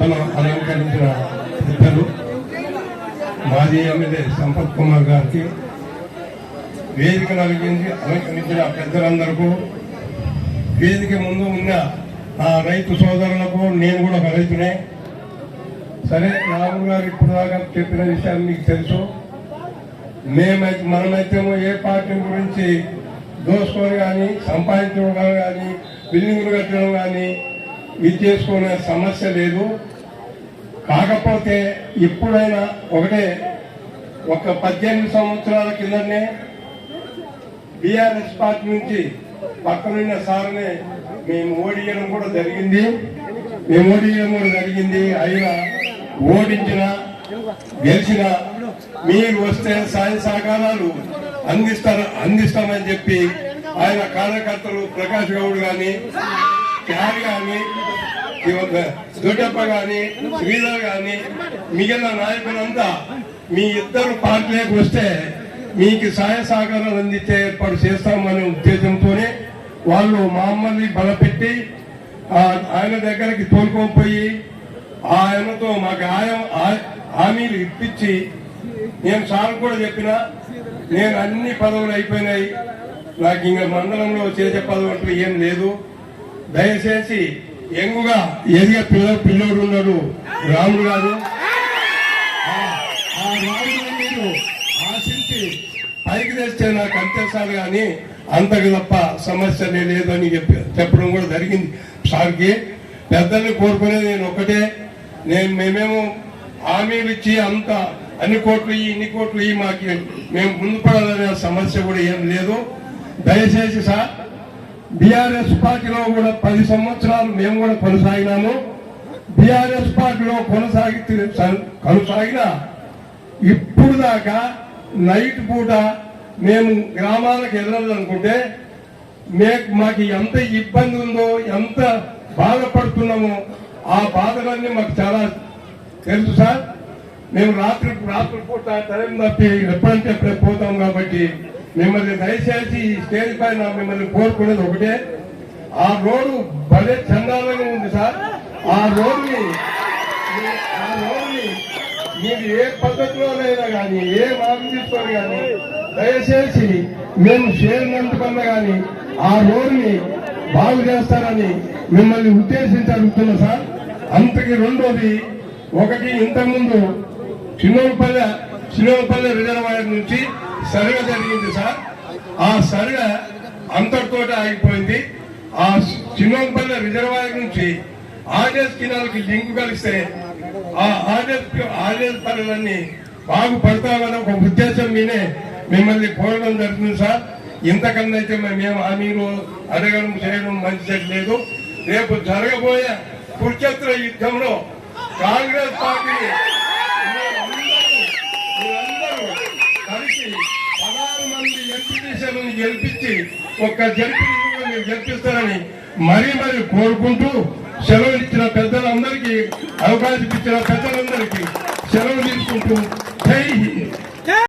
సభను అలంకరించిన పెద్దలు మాజీ ఎమ్మెల్యే సంపత్ కుమార్ గారికి వేదిక అలంకరించి అలంకరించిన పెద్దలందరికీ వేదిక ముందు ఉన్న ఆ రైతు సోదరులకు నేను కూడా ఒక రైతునే. సరే రాములు గారు ఇప్పుడు దాకా చెప్పిన విషయాలు మీకు తెలుసు. మేమైతే మనమైతేమో ఏ పార్టీ గురించి దోసుకొని కానీ సంపాదించడం కానీ బిల్డింగ్లు కట్టడం కానీ ఇది చేసుకునే సమస్య లేదు. కాకపోతే ఇప్పుడైనా ఒకటే ఒక పద్దెనిమిది సంవత్సరాల కిందనే బీఆర్ఎస్ పార్టీ నుంచి పక్కనున్న సార్ని మేము ఓడియడం కూడా జరిగింది. మేము ఓడియడం కూడా జరిగింది. అయినా ఓడించిన గెలిచిన మీరు వస్తే సాయ సహకారాలు అందిస్తారు అందిస్తామని చెప్పి ఆయన కార్యకర్తలు ప్రకాష్ గౌడ్ కానీ క్యారీ కానీ దొడ్డప్ప గాని శ్రీధర్ గాని మిగిలిన నాయకులంతా మీ ఇద్దరు పార్టీలకు వస్తే మీకు సహాయ సహకారాలు అందించే ఏర్పాటు చేస్తామనే ఉద్దేశంతోనే వాళ్ళు మమ్మల్ని బలపెట్టి ఆయన దగ్గరికి తోలుకోపోయి ఆయనతో మాకు ఆయ- ఆ- హామీలు ఇప్పించి నేను సార్ కూడా చెప్పిన నేను అన్ని పదవులు అయిపోయినాయి. నాకు ఇంకా మండలంలో చేసే పదవి ఏం లేదు. దయచేసి ఎంగుగా ఎదిగే పిల్ల పిల్లోడు ఉన్నారు రాముడు గారు. ఆ- రాముడిని మీరు ఆశించి పైకి తెస్తే నాకు అంతే సార్ కానీ అంతకు తప్ప సమస్య లేదని చెప్పి చెప్పడం కూడా జరిగింది. సార్కి పెద్దల్ని కోరుకునేది నేను ఒకటే నేను మేమేమో హామీలు ఇచ్చి అంత అన్ని కోట్లు ఇయ్యి ఇన్ని కోట్లు ఇయ్యి మాకు మేము ముందు పడాలనే సమస్య కూడా ఏం లేదు. దయచేసి సార్ బీఆర్ఎస్ పార్టీలో కూడా పది సంవత్సరాలు మేము కూడా కొనసాగినాము. బీఆర్ఎస్ పార్టీలో కొనసాగి కొనసాగిన ఇప్పుడు దాకా నైట్ పూట మేము గ్రామాలకు ఎదరాలనుకుంటే మే మాకు ఎంత ఇబ్బంది ఉందో ఎంత బాధపడుతున్నామో ఆ బాధలన్నీ మాకు చాలా తెలుసు సార్. మేము రాత్రి రాత్రి పూట టైం తప్పి ఎప్పుడంటే ఎప్పుడే పోతాం కాబట్టి మిమ్మల్ని దయచేసి ఈ స్టేజ్ పైన మిమ్మల్ని కోరుకునేది ఒకటే. ఆ రోడ్డు భలే చందాలంగా ఉంది సార్. ఆ రోడ్ని ఆ రోడ్ని మీరు ఏ పద్ధతిలోనైనా కానీ ఏ మార్గం తీసుకొని కానీ దయచేసి మేము చేరినందుకన్నా కానీ ఆ రోడ్ని బాగు చేస్తారని మిమ్మల్ని ఉద్దేశించి అడుగుతున్నా సార్. అంతకి రెండోది ఒకటి ఇంతకుముందు చిన్నపల్లె శ్రీవపల్లి రిజర్వాయర్ నుంచి సరిగ జరిగింది సార్. ఆ సరిగ అంతటితోటి ఆగిపోయింది. ఆ చిన్నపల్లె రిజర్వాయర్ నుంచి ఆర్డెస్ కినాలకి లింక్ కలిస్తే ఆ ఆర్డెస్ ఆర్డెస్ పనులన్నీ బాగుపడతామని ఒక ఉద్దేశం మీనే మిమ్మల్ని కోరడం జరుగుతుంది సార్. ఇంతకన్నా అయితే మేము హామీలు అడగడం చేయడం మంచిది లేదు. రేపు జరగబోయే కురుక్షేత్ర యుద్ధంలో కాంగ్రెస్ పార్టీ మీరందరూ కలిసి పదహారు మంది ఎంపీటీసీలను గెలిపించి ఒక్క జడ్పీ మీరు గెలిపిస్తారని మరీ మరీ కోరుకుంటూ సెలవు ఇచ్చిన పెద్దలందరికీ అవకాశం ఇచ్చిన పెద్దలందరికీ సెలవు తీసుకుంటూ జై హింద్.